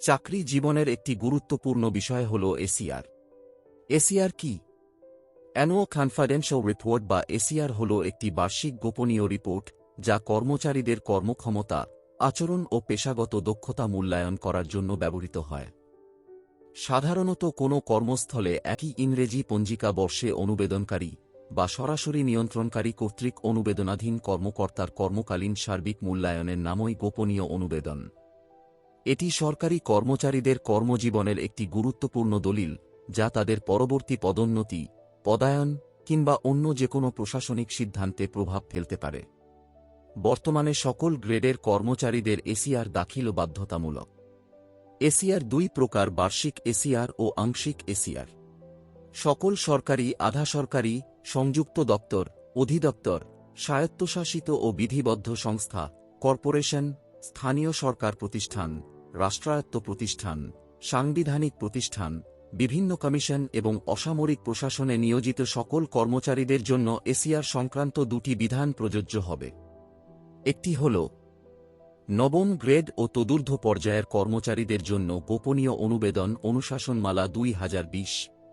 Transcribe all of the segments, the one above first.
চাকরি জীবনের একটি গুরুত্বপূর্ণ বিষয় হল এসিআর। এসিআর কি? অ্যানুয়াল কনফিডেন্সিয়াল রিপোর্ট বা এসিআর হল একটি বার্ষিক গোপনীয় রিপোর্ট যা কর্মচারীদের কর্মক্ষমতা, আচরণ ও পেশাগত দক্ষতা মূল্যায়ন করার জন্য ব্যবহৃত হয়। সাধারণত কোনো কর্মস্থলে একই ইংরেজি পঞ্জিকা বর্ষে অনুবেদনকারী বা সরাসরি নিয়ন্ত্রণকারী কর্তৃক অনুবেদনাধীন কর্মকর্তার কর্মকালীন সার্বিক মূল্যায়নের নামই গোপনীয় অনুবেদন। এটি সরকারি কর্মচারীদের কর্মজীবনের একটি গুরুত্বপূর্ণ দলিল, যা তাদের পরবর্তী পদোন্নতি, পদায়ন, কিংবা অন্য যে কোনো প্রশাসনিক সিদ্ধান্তে প্রভাব ফেলতে পারে। বর্তমানে সকল গ্রেডের কর্মচারীদের এসিআর দাখিল বাধ্যতামূলক। এসিআর দুই প্রকার, বার্ষিক এসিআর ও আংশিক এসিআর। সকল সরকারি, আধা সরকারি, সংযুক্ত দপ্তর, অধিদপ্তর, স্বায়ত্তশাসিত ও বিধিবদ্ধ সংস্থা, কর্পোরেশন, স্থানীয় সরকার প্রতিষ্ঠান রাষ্ট্রায়ত্ত প্রতিষ্ঠান, সাংবিধানিক প্রতিষ্ঠান, বিভিন্ন কমিশন এবং অসামরিক প্রশাসনে নিয়োজিত সকল কর্মচারীদের জন্য এসিআর সংক্রান্ত দুটি বিধান প্রযোজ্য হবে। একটি হল নবম গ্রেড ও তদূর্ধ্ব পর্যায়ের কর্মচারীদের জন্য গোপনীয় অনুবেদন অনুশাসনমালা দুই হাজার বিশ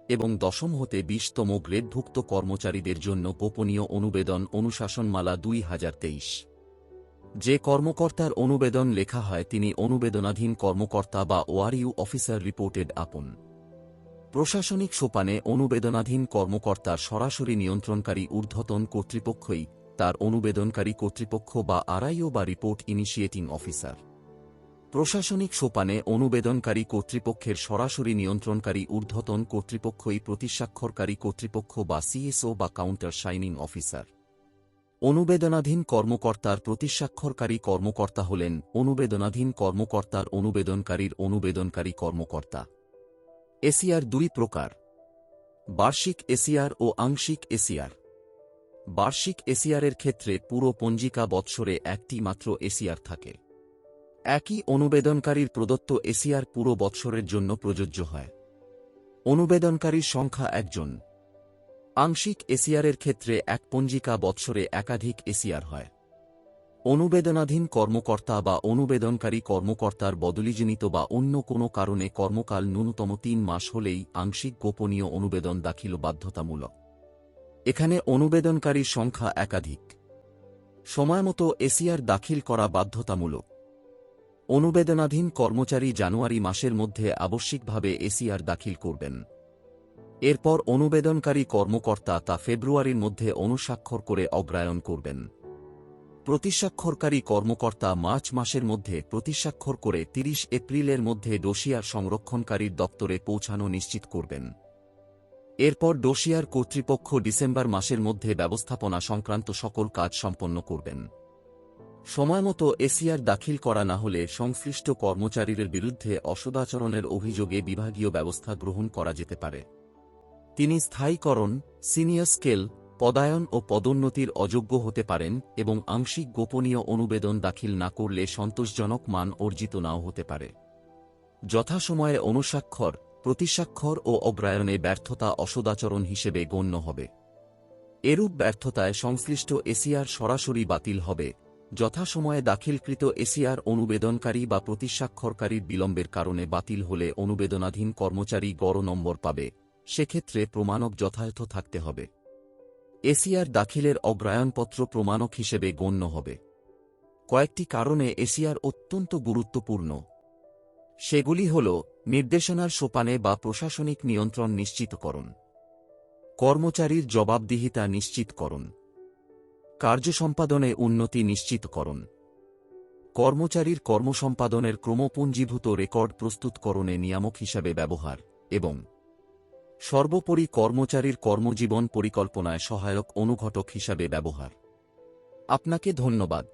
এবং দশম হতে বিশতম গ্রেডভুক্ত কর্মচারীদের জন্য গোপনীয় অনুবেদন অনুশাসনমালা দুই হাজার তেইশ। যে কর্মকর্তার অনুবেদন লেখা হয় তিনি অনুবেদনাধীন কর্মকর্তা বা ওয়ারিউ অফিসার রিপোর্টেড আপন। প্রশাসনিক সোপানে অনুবেদনাধীন কর্মকর্তার সরাসরি নিয়ন্ত্রণকারী ঊর্ধ্বতন কর্তৃপক্ষই তার অনুবেদনকারী কর্তৃপক্ষ বা আরআইও বা রিপোর্ট ইনিশিয়েটিং অফিসার। প্রশাসনিক সোপানে অনুবেদনকারী কর্তৃপক্ষের সরাসরি নিয়ন্ত্রণকারী ঊর্ধ্বতন কর্তৃপক্ষই প্রতিস্বাক্ষরকারী কর্তৃপক্ষ বা সিএসও বা কাউন্টার সাইনিং অফিসার। অনুবেদনাধীন কর্মকর্তার প্রতিস্বাক্ষরকারী কর্মকর্তা হলেন অনুবেদনাধীন কর্মকর্তার অনুবেদনকারীর অনুবেদনকারী কর্মকর্তা। এসিআর দুই প্রকার। বার্ষিক এসিআর ও আংশিক এসিআর। বার্ষিক এসিআরের ক্ষেত্রে পুরো পঞ্জিকা বৎসরে একটি মাত্র এসিআর থাকে। একই অনুবেদনকারীর প্রদত্ত এসিআর পুরো বৎসরের জন্য প্রযোজ্য হয়। অনুবেদনকারীর সংখ্যা একজন। আংশিক এসিয়ারের ক্ষেত্রে এক পঞ্জিকা বৎসরে একাধিক এসিয়ার হয়। অনুবেদনাধীন কর্মকর্তা বা অনুবেদনকারী কর্মকর্তার বদলিজনিত বা অন্য কোনো কারণে কর্মকাল ন্যূনতম তিন মাস হলেই আংশিক গোপনীয় অনুবেদন দাখিল বাধ্যতামূলক। এখানে অনুবেদনকারীর সংখ্যা একাধিক। সময়মতো এসিআর দাখিল করা বাধ্যতামূলক। অনুবেদনাধীন কর্মচারী জানুয়ারি মাসের মধ্যে আবশ্যিকভাবে এসিআর দাখিল করবেন। এরপর অনুবেদনকারী কর্মকর্তা তা ফেব্রুয়ারির মধ্যে অনুস্বাক্ষর করে অগ্রায়ন করবেন। প্রতিস্বাক্ষরকারী কর্মকর্তা মার্চ মাসের মধ্যে প্রতিস্বাক্ষর করে ৩০ এপ্রিলের মধ্যে ডোসিয়ার সংরক্ষণকারীর দপ্তরে পৌঁছানো নিশ্চিত করবেন। এরপর ডোসিয়ার কর্তৃপক্ষ ডিসেম্বর মাসের মধ্যে ব্যবস্থাপনা সংক্রান্ত সকল কাজ সম্পন্ন করবেন। সময়মতো এসিআর দাখিল করা না হলে সংশ্লিষ্ট কর্মচারীদের বিরুদ্ধে অসদাচরণের অভিযোগে বিভাগীয় ব্যবস্থা গ্রহণ করা যেতে পারে। তিনি স্থায়ীকরণ, সিনিয়র স্কেল, পদায়ন ও পদোন্নতির অযোগ্য হতে পারেন এবং আংশিক গোপনীয় অনুবেদন দাখিল না করলে সন্তোষজনক মান অর্জিত নাও হতে পারে। যথাসময়ে অনুস্বাক্ষর, প্রতিস্বাক্ষর ও অগ্রায়নে ব্যর্থতা অসদাচরণ হিসেবে গণ্য হবে। এরূপ ব্যর্থতায় সংশ্লিষ্ট এসিআর সরাসরি বাতিল হবে। যথাসময়ে দাখিলকৃত এসিআর অনুবেদনকারী বা প্রতিস্বাক্ষরকারীর বিলম্বের কারণে বাতিল হলে অনুবেদনাধীন কর্মচারী গড় নম্বর পাবে। সেক্ষেত্রে প্রমাণক যথাযথ থাকতে হবে। এসিআর দাখিলের অগ্রায়নপত্র প্রমাণক হিসেবে গণ্য হবে। কয়েকটি কারণে এসিআর অত্যন্ত গুরুত্বপূর্ণ। সেগুলি হল নির্দেশনার সোপানে বা প্রশাসনিক নিয়ন্ত্রণ নিশ্চিতকরণ। কর্মচারীর জবাবদিহিতা নিশ্চিতকরণ। কার্য সম্পাদনে উন্নতি নিশ্চিতকরণ। কর্মচারীর কর্মসম্পাদনের ক্রমপুঞ্জীভূত রেকর্ড প্রস্তুতকরণে নিয়ামক হিসাবে ব্যবহার এবং সর্বোপরি কর্মচারীর কর্মজীবন পরিকল্পনায় সহায়ক অনুঘটক হিসাবে ব্যবহার। আপনাকে ধন্যবাদ।